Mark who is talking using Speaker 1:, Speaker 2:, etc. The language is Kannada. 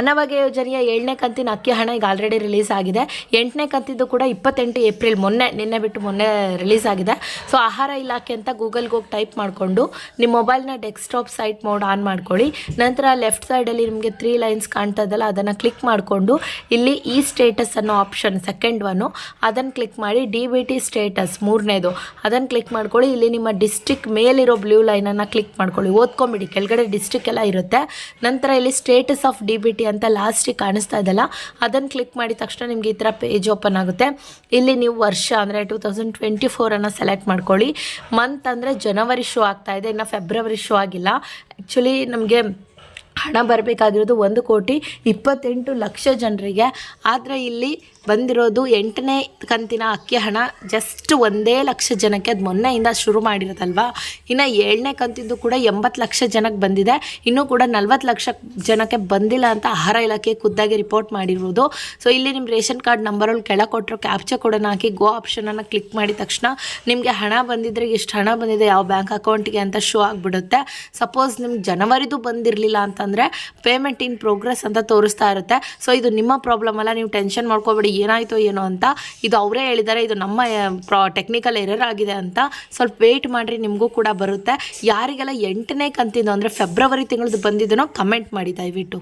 Speaker 1: ಅನ್ನಭಾಗ್ಯ ಯೋಜನೆಯ ಏಳನೇ ಕಂತಿನ ಅಕ್ಕಿ ಹಣ ಈಗ ಆಲ್ರೆಡಿ ರಿಲೀಸ್ ಆಗಿದೆ. ಎಂಟನೇ ಕಂತಿದ್ದು ಕೂಡ ಇಪ್ಪತ್ತೆಂಟು ಏಪ್ರಿಲ್ ಮೊನ್ನೆ, ನಿನ್ನೆ ಬಿಟ್ಟು ಮೊನ್ನೆ ರಿಲೀಸ್ ಆಗಿದೆ. ಸೊ ಆಹಾರ ಇಲಾಖೆ ಅಂತ ಗೂಗಲ್ಗೆ ಹೋಗಿ ಟೈಪ್ ಮಾಡಿಕೊಂಡು ನಿಮ್ಮ ಮೊಬೈಲ್ನ ಡೆಸ್ಕ್ಟಾಪ್ ಸೈಟ್ ಮೋಡ್ ಆನ್ ಮಾಡ್ಕೊಳ್ಳಿ. ನಂತರ ಲೆಫ್ಟ್ ಸೈಡಲ್ಲಿ ನಿಮಗೆ ತ್ರೀ ಲೈನ್ಸ್ ಕಾಣ್ತಾ ಇದಲ್ಲ ಅದನ್ನು ಕ್ಲಿಕ್ ಮಾಡಿಕೊಂಡು ಇಲ್ಲಿ ಈ ಸ್ಟೇಟಸ್ ಅನ್ನೋ ಆಪ್ಷನ್ ಸೆಕೆಂಡ್ ಒನ್ನು ಅದನ್ನು ಕ್ಲಿಕ್ ಮಾಡಿ ಡಿ ಬಿ ಟಿ ಸ್ಟೇಟಸ್ ಮೂರನೇದು. ಅದನ್ನು ಕ್ಲಿಕ್ ಮಾಡ್ಕೊಳ್ಳಿ. ಇಲ್ಲಿ ನಿಮ್ಮ ಡಿಸ್ಟಿಕ್ ಮೇಲಿರೋ ಬ್ಲೂ ಲೈನನ್ನು ಕ್ಲಿಕ್ ಮಾಡ್ಕೊಳ್ಳಿ. ಓದ್ಕೊಂಬಿಡಿ. ಕೆಳಗಡೆ ಡಿಸ್ಟಿಕ್ ಎಲ್ಲ ಇರುತ್ತೆ. ನಂತರ ಇಲ್ಲಿ ಸ್ಟೇಟಸ್ ಆಫ್ ಡಿ ಬಿ ಅಂತ ಲಾಸ್ಟಿಗೆ ಕಾಣಿಸ್ತಾ ಇದೆಲ್ಲ ಅದನ್ನು ಕ್ಲಿಕ್ ಮಾಡಿದ ತಕ್ಷಣ ನಿಮಗೆ ಈ ಥರ ಪೇಜ್ ಓಪನ್ ಆಗುತ್ತೆ. ಇಲ್ಲಿ ನೀವು ವರ್ಷ ಅಂದರೆ ಟೂ ತೌಸಂಡ್ ಟ್ವೆಂಟಿ ಫೋರನ್ನು ಸೆಲೆಕ್ಟ್ ಮಾಡ್ಕೊಳ್ಳಿ. ಮಂತ್ ಅಂದರೆ ಜನವರಿ ಶೋ ಆಗ್ತಾ ಇದೆ, ಇನ್ನು ಫೆಬ್ರವರಿ ಶೋ ಆಗಿಲ್ಲ. ಆ್ಯಕ್ಚುಲಿ ನಮಗೆ ಹಣ ಬರಬೇಕಾಗಿರೋದು ಒಂದು ಕೋಟಿ ಇಪ್ಪತ್ತೆಂಟು ಲಕ್ಷ ಜನರಿಗೆ. ಆದರೆ ಇಲ್ಲಿ ಬಂದಿರೋದು ಎಂಟನೇ ಕಂತಿನ ಅಕ್ಕಿ ಹಣ ಜಸ್ಟ್ ಒಂದೇ ಲಕ್ಷ ಜನಕ್ಕೆ ಅದು ಮೊನ್ನೆಯಿಂದ ಶುರು ಮಾಡಿರೋದಲ್ವಾ? ಇನ್ನು ಏಳನೇ ಕಂತಿದ್ದು ಕೂಡ ಎಂಬತ್ತು ಲಕ್ಷ ಜನಕ್ಕೆ ಬಂದಿದೆ. ಇನ್ನೂ ಕೂಡ ನಲ್ವತ್ತು ಲಕ್ಷ ಜನಕ್ಕೆ ಬಂದಿಲ್ಲ ಅಂತ ಆಹಾರ ಇಲಾಖೆ ಖುದ್ದಾಗಿ ರಿಪೋರ್ಟ್ ಮಾಡಿರ್ಬೋದು. ಸೊ ಇಲ್ಲಿ ನಿಮ್ಮ ರೇಷನ್ ಕಾರ್ಡ್ ನಂಬರಲ್ಲಿ ಕೆಳ ಕೊಟ್ಟರು ಕ್ಯಾಪ್ಚರ್ ಕೋಡನ್ನು ಹಾಕಿ ಗೋ ಆಪ್ಷನನ್ನು ಕ್ಲಿಕ್ ಮಾಡಿದ ತಕ್ಷಣ ನಿಮಗೆ ಹಣ ಬಂದಿದ್ದರೆ ಎಷ್ಟು ಹಣ ಬಂದಿದೆ ಯಾವ ಬ್ಯಾಂಕ್ ಅಕೌಂಟಿಗೆ ಅಂತ ಶೋ ಆಗಿಬಿಡುತ್ತೆ. ಸಪೋಸ್ ನಿಮ್ಗೆ ಜನವರಿದು ಬಂದಿರಲಿಲ್ಲ ಅಂತಂದರೆ ಪೇಮೆಂಟ್ ಇನ್ ಪ್ರೋಗ್ರೆಸ್ ಅಂತ ತೋರಿಸ್ತಾ ಇರುತ್ತೆ. ಸೊ ಇದು ನಿಮ್ಮ ಪ್ರಾಬ್ಲಮ್ ಅಲ್ಲ, ನೀವು ಟೆನ್ಷನ್ ಮಾಡ್ಕೋಬೇಡಿ, ಏನಾಯಿತು ಏನೋ ಅಂತ. ಇದು ಅವರೇ ಹೇಳಿದ್ದಾರೆ, ಇದು ನಮ್ಮ ಪ್ರಾ ಟೆಕ್ನಿಕಲ್ ಎರರ್ ಆಗಿದೆ ಅಂತ. ಸ್ವಲ್ಪ ವೇಟ್ ಮಾಡಿರಿ, ನಿಮಗೂ ಕೂಡ ಬರುತ್ತೆ. ಯಾರಿಗೆಲ್ಲ ಎಂಟನೇ ಕಂತಿದ್ದು ಅಂದರೆ ಫೆಬ್ರವರಿ ತಿಂಗಳದ್ದು ಬಂದಿದ್ದನೋ ಕಮೆಂಟ್ ಮಾಡಿ ದಯವಿಟ್ಟು.